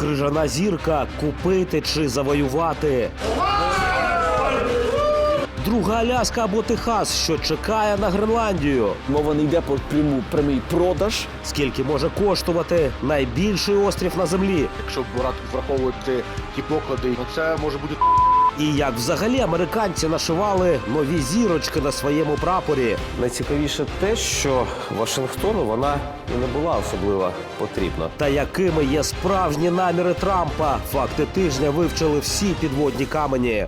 Крижана зірка купити чи завоювати. Друга Аляска або Техас, що чекає на Гренландію. Мова не йде про пряму прямий продаж. Скільки може коштувати найбільший острів на землі? Якщо брати враховувати ті поклади, то це може бути І як взагалі американці нашивали нові зірочки на своєму прапорі. Найцікавіше те, що Вашингтону вона і не була особливо потрібна. Та якими є справжні наміри Трампа? Факти тижня вивчили всі підводні камені.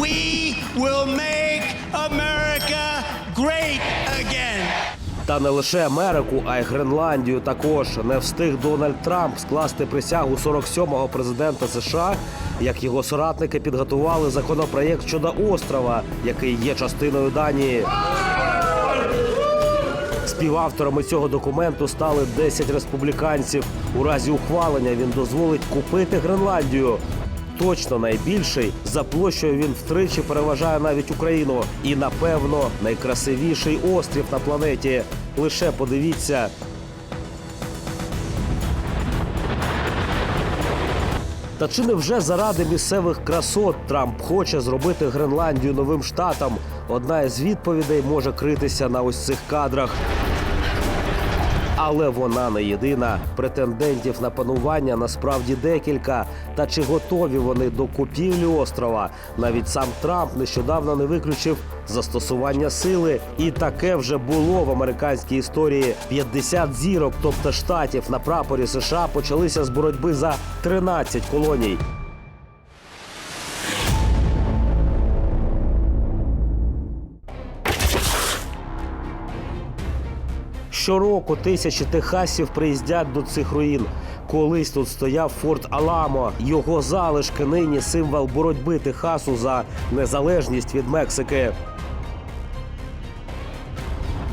We will make America great again. Та не лише Америку, а й Гренландію також не встиг Дональд Трамп скласти присягу 47-го президента США, як його соратники підготували законопроєкт щодо острова, який є частиною Данії. Співавторами цього документу стали 10 республіканців. У разі ухвалення він дозволить купити Гренландію. Точно найбільший за площею він втричі переважає навіть Україну. І напевно найкрасивіший острів на планеті. Лише подивіться. Та чи не вже заради місцевих красот Трамп хоче зробити Гренландію новим штатом? Одна із відповідей може критися на ось цих кадрах. Але вона не єдина. Претендентів на панування насправді декілька. Та чи готові вони до купівлі острова? Навіть сам Трамп нещодавно не виключив застосування сили. І таке вже було в американській історії. 50 зірок, тобто штатів на прапорі США, почалися з боротьби за 13 колоній. Щороку тисячі техасів приїздять до цих руїн. Колись тут стояв форт Аламо. Його залишки нині символ боротьби Техасу за незалежність від Мексики.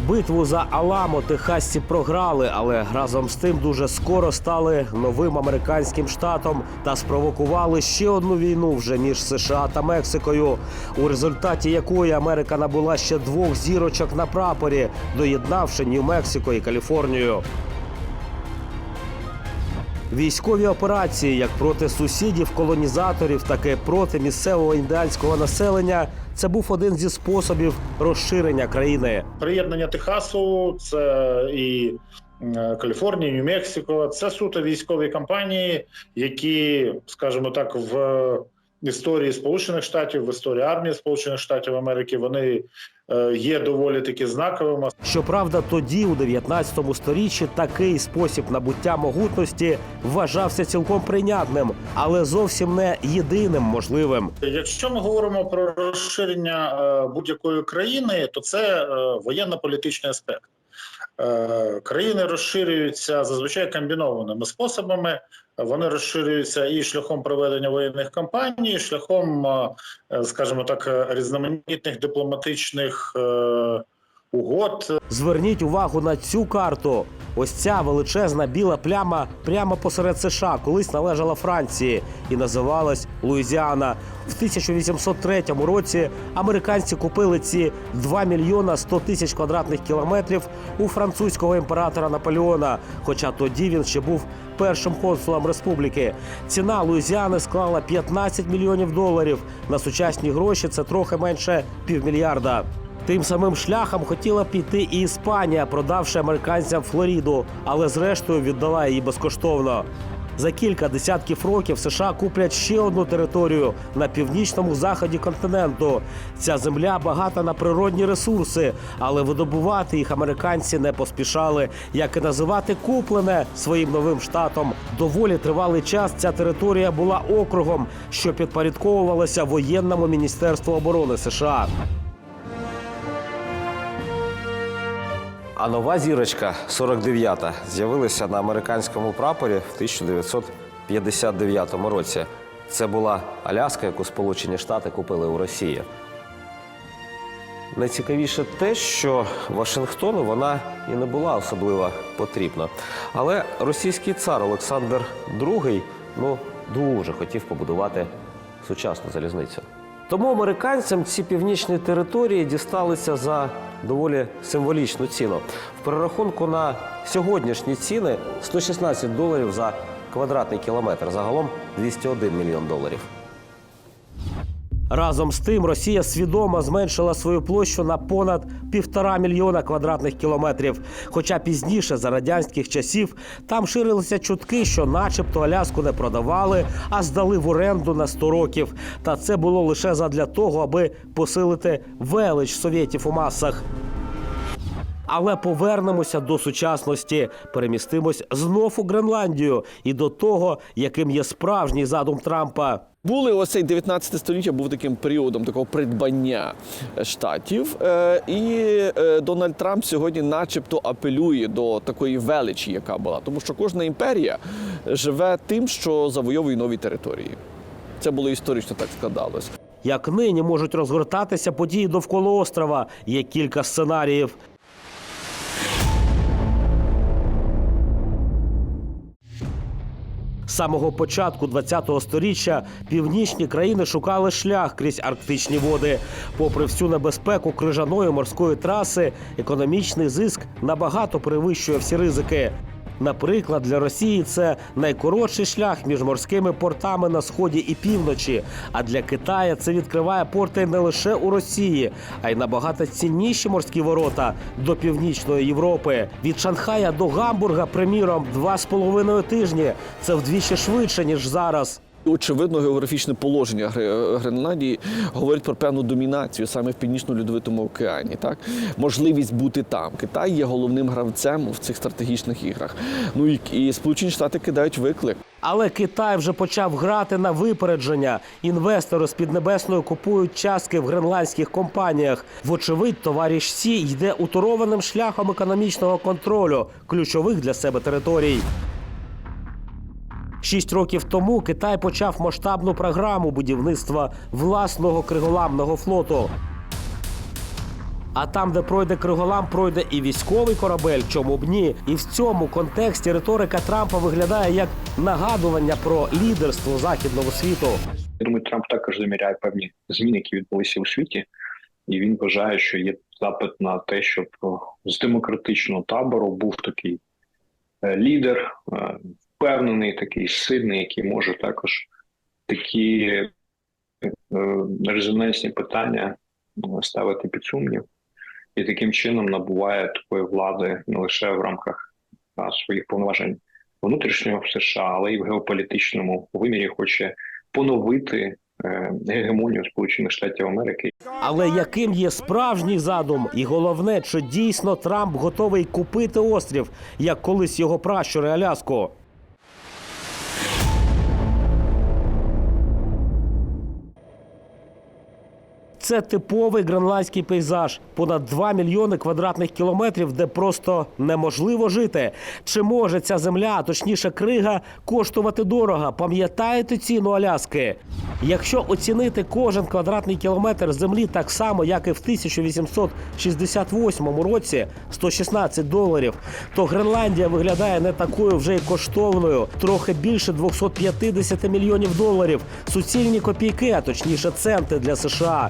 Битву за Аламо техасці програли, але разом з тим дуже скоро стали новим американським штатом та спровокували ще одну війну вже між США та Мексикою, у результаті якої Америка набула ще двох зірочок на прапорі, доєднавши Нью-Мексико і Каліфорнію. Військові операції як проти сусідів, колонізаторів, так і проти місцевого індіанського населення це був один зі способів розширення країни. приєднання Техасу, це і Каліфорнії, Нью-Мексико. Це суто військові кампанії, які, скажімо так, в історії Сполучених Штатів, в історії армії Сполучених Штатів Америки, вони е, є доволі таки знаковими. Щоправда, тоді, у 19 сторіччі, такий спосіб набуття могутності вважався цілком прийнятним, але зовсім не єдиним можливим. Якщо ми говоримо про розширення е, будь-якої країни, то це е, воєнно-політичний аспект. Країни розширюються зазвичай комбінованими способами. Вони розширюються і шляхом проведення воєнних кампаній, і шляхом, е, скажімо так, е, різноманітних дипломатичних е, угод. Зверніть увагу на цю карту. Ось ця величезна біла пляма прямо посеред США, колись належала Франції і називалась Луїзіана. В 1803 році американці купили ці 2 мільйона 100 тисяч квадратних кілометрів у французького імператора Наполеона. Хоча тоді він ще був першим консулом республіки. Ціна Луїзіани склала 15 мільйонів доларів. На сучасні гроші це трохи менше півмільярда. Тим самим шляхом хотіла піти і Іспанія, продавши американцям Флориду, але зрештою віддала її безкоштовно. За кілька десятків років США куплять ще одну територію на північному заході континенту. Ця земля багата на природні ресурси, але видобувати їх американці не поспішали. Як і називати куплене своїм новим штатом. Доволі тривалий час ця територія була округом, що підпорядковувалася воєнному міністерству оборони США. А нова зірочка 49-та з'явилася на американському прапорі в 1959 році. Це була Аляска, яку Сполучені Штати купили у Росії. Найцікавіше те, що Вашингтону вона і не була особливо потрібна. Але російський цар Олександр II ну, дуже хотів побудувати сучасну залізницю. Тому американцям ці північні території дісталися за доволі символічну ціну. В перерахунку на сьогоднішні ціни 116 доларів за квадратний кілометр. Загалом 201 мільйон доларів. Разом з тим Росія свідомо зменшила свою площу на понад півтора мільйона квадратних кілометрів. Хоча пізніше, за радянських часів, там ширилися чутки, що, начебто, Аляску не продавали, а здали в оренду на 100 років. Та це було лише задля того, аби посилити велич совєтів у масах. Але повернемося до сучасності, перемістимось знов у Гренландію і до того, яким є справжній задум Трампа. Були ось цей 19 століття був таким періодом такого придбання е, штатів. Е, І е, Дональд Трамп сьогодні, начебто, апелює до такої величі, яка була, тому що кожна імперія живе тим, що завойовує нові території. Це було історично так складалось. Як нині можуть розгортатися події довкола острова, є кілька сценаріїв. З самого початку ХХ століття північні країни шукали шлях крізь арктичні води. Попри всю небезпеку крижаної морської траси, економічний зиск набагато перевищує всі ризики. Наприклад, для Росії це найкоротший шлях між морськими портами на сході і півночі. А для Китая це відкриває порти не лише у Росії, а й набагато цінніші морські ворота до північної Європи. Від Шанхая до Гамбурга, приміром, два з половиною тижні. Це вдвічі швидше ніж зараз. Очевидно, географічне положення Гре- Гренландії говорить про певну домінацію саме в північно-льодовитому океані. Так можливість бути там. Китай є головним гравцем в цих стратегічних іграх. Ну і, і Сполучені Штати кидають виклик. Але Китай вже почав грати на випередження. Інвестори з Піднебесної купують частки в гренландських компаніях. Вочевидь, товариш Сі йде утурованим шляхом економічного контролю ключових для себе територій. Шість років тому Китай почав масштабну програму будівництва власного криголамного флоту. А там, де пройде криголам, пройде і військовий корабель, чому б ні. І в цьому контексті риторика Трампа виглядає як нагадування про лідерство західного світу. Я думаю, Трамп також заміряє певні зміни, які відбулися у світі, і він вважає, що є запит на те, щоб з демократичного табору був такий е, лідер, е, впевнений, такий сильний, який може також такі е, резонансні питання е, ставити під сумнів, і таким чином набуває такої влади не лише в рамках а, своїх повноважень внутрішнього в США, але й в геополітичному вимірі хоче поновити е, гегемонію Сполучених Штатів Америки. Але яким є справжній задум, і головне, чи дійсно Трамп готовий купити острів, як колись його пращури Аляску? Це типовий гренландський пейзаж, понад 2 мільйони квадратних кілометрів, де просто неможливо жити. Чи може ця земля, а точніше крига, коштувати дорого? Пам'ятаєте ціну Аляски? Якщо оцінити кожен квадратний кілометр землі так само, як і в 1868 році 116 доларів, то Гренландія виглядає не такою вже й коштовною, трохи більше 250 мільйонів доларів. Суцільні копійки, а точніше центи для США.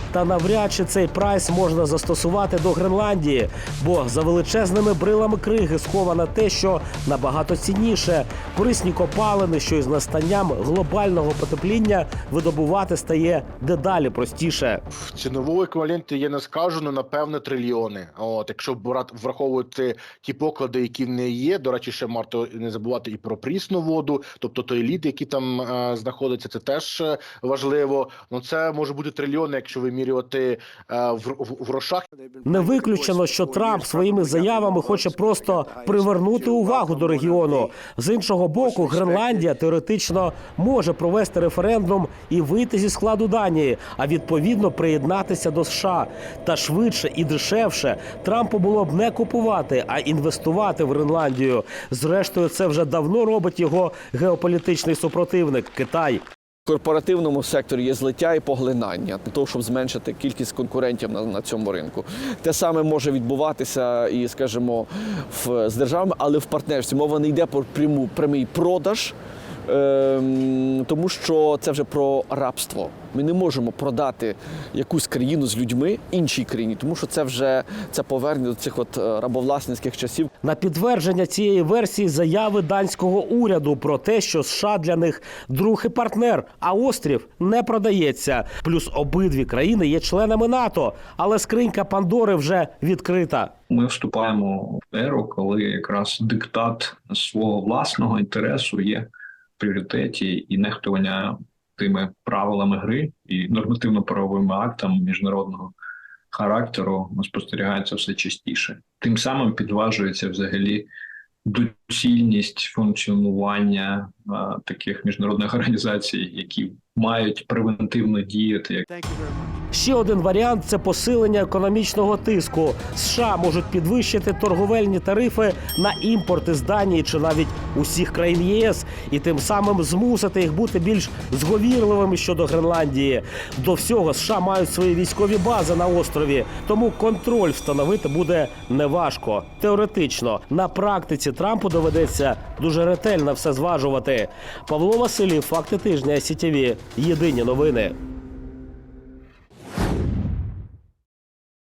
Та навряд чи цей прайс можна застосувати до Гренландії, бо за величезними брилами криги сховано те, що набагато цінніше корисні копалини, що із настанням глобального потепління видобувати стає дедалі простіше. В ціновому еквіваленті я не скажу, ну напевне трильйони. От якщо враховувати ті поклади, які в неї є. До речі, ще варто не забувати і про прісну воду, тобто той лід, який там е, знаходиться, це теж е, важливо. Ну це може бути трильйони, якщо вимірювати е, в, в, в грошах. Не виключено, що Трамп своїми заявами хоче просто привернути увагу до регіону. З іншого боку, Гренландія теоретично може провести референдум і вийти зі складу Данії, а відповідно приєднатися до США. Та швидше і дешевше Трампу було б не купувати, а інвестувати в Гренландію. Зрештою, це вже давно робить його геополітичний супротивник Китай. Корпоративному секторі є злиття і поглинання для того, щоб зменшити кількість конкурентів на, на цьому ринку. Те саме може відбуватися і, скажімо, в, з державами, але в партнерстві. Мова не йде про пряму, прямий продаж тому що це вже про рабство. Ми не можемо продати якусь країну з людьми іншій країні, тому що це вже це повернення до цих от е, рабовласницьких часів. На підтвердження цієї версії заяви данського уряду про те, що США для них друг і партнер, а острів не продається. Плюс обидві країни є членами НАТО, але скринька Пандори вже відкрита. Ми вступаємо в еру, коли якраз диктат свого власного інтересу є пріоритеті і нехтування тими правилами гри і нормативно-правовими актами міжнародного характеру спостерігається все частіше. Тим самим підважується взагалі доцільність функціонування а, таких міжнародних організацій, які мають превентивно діяти Ще один варіант це посилення економічного тиску. США можуть підвищити торговельні тарифи на імпорти з Данії чи навіть усіх країн ЄС, і тим самим змусити їх бути більш зговірливими щодо Гренландії. До всього США мають свої військові бази на острові, тому контроль встановити буде неважко. Теоретично на практиці Трампу доведеться дуже ретельно все зважувати. Павло Василів, факти тижня СІТВ. Єдині новини.